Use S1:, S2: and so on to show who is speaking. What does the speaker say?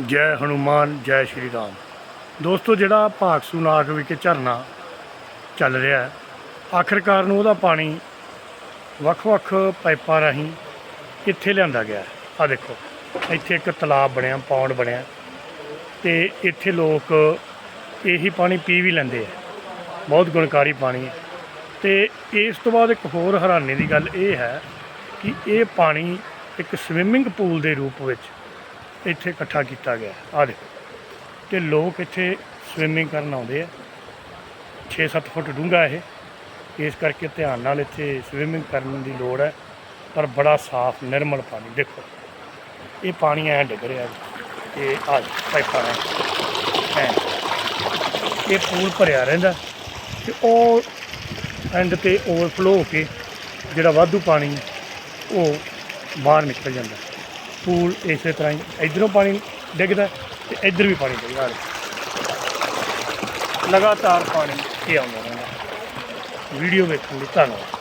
S1: ਜੈ ਹਨੂਮਾਨ, ਜੈ ਸ਼੍ਰੀ ਰਾਮ। ਦੋਸਤੋ, ਜਿਹੜਾ ਭਾਗਸੂ ਨਾਗ ਵਿਖੇ ਝਰਨਾ ਚੱਲ ਰਿਹਾ ਹੈ, ਆਖਰਕਾਰ ਨੂੰ ਉਹਦਾ ਪਾਣੀ ਵੱਖ-ਵੱਖ ਪਾਈਪਾਂ ਰਾਹੀਂ ਇੱਥੇ ਲਿਆਂਦਾ ਗਿਆ ਆ ਦੇਖੋ, ਇੱਥੇ ਇੱਕ ਤਲਾਬ ਬਣਿਆ, ਪੌਂਡ ਬਣਿਆ ਤੇ ਇੱਥੇ ਲੋਕ ਇਹੀ ਪਾਣੀ ਪੀ ਵੀ ਲੈਂਦੇ ਆ ਬਹੁਤ ਗੁਣਕਾਰੀ ਪਾਣੀ ਹੈ। ਤੇ ਇਸ ਤੋਂ ਬਾਅਦ ਇੱਕ ਹੋਰ ਹੈਰਾਨੀ ਦੀ ਗੱਲ ਇਹ ਹੈ ਕਿ ਇਹ ਪਾਣੀ ਇੱਕ ਸਵਿਮਿੰਗ ਪੂਲ ਦੇ ਰੂਪ ਵਿੱਚ ਇੱਥੇ ਇਕੱਠਾ ਕੀਤਾ ਗਿਆ। ਆ ਦੇਖੋ। ਤੇ ਲੋਕ ਇੱਥੇ ਸਵਿਮਿੰਗ ਕਰਨ ਆਉਂਦੇ ਆ। 6-7 ਫੁੱਟ ਡੂੰਘਾ ਇਹ। ਇਸ ਕਰਕੇ ਧਿਆਨ ਨਾਲ ਇੱਥੇ ਸਵਿਮਿੰਗ ਕਰਨ ਦੀ ਲੋੜ ਹੈ। ਪਰ ਬੜਾ ਸਾਫ਼, ਨਿਰਮਲ ਪਾਣੀ। ਦੇਖੋ, ਇਹ ਪਾਣੀ ਐ ਡਿੱਗ ਰਿਹਾ ਜੀ। ਇਹ ਆ ਪਾਈਪਾਂ ਹੈ ਇਹ ਪੂਲ ਭਰਿਆ ਰਹਿੰਦਾ। ਤੇ ਉਹ ਐਂਡ ਤੇ ਓਵਰਫਲੋ ਹੋ ਕੇ ਜਿਹੜਾ ਵਾਧੂ ਪਾਣੀ ਉਹ ਬਾਹਰ ਨਿਕਲ ਜਾਂਦਾ। ਪੂਲ ਇਸੇ ਤਰ੍ਹਾਂ ਹੀ, ਇਧਰੋਂ ਪਾਣੀ ਡਿੱਗਦਾ ਤੇ ਇੱਧਰ ਵੀ ਪਾਣੀ ਡਿੱਗਦਾ। ਲਗਾਤਾਰ ਪਾਣੀ ਇਹ ਆਉਂਦਾ ਰਹਿੰਦਾ। ਵੀਡੀਓ ਵੇਖਣ ਲਈ ਧੰਨਵਾਦ।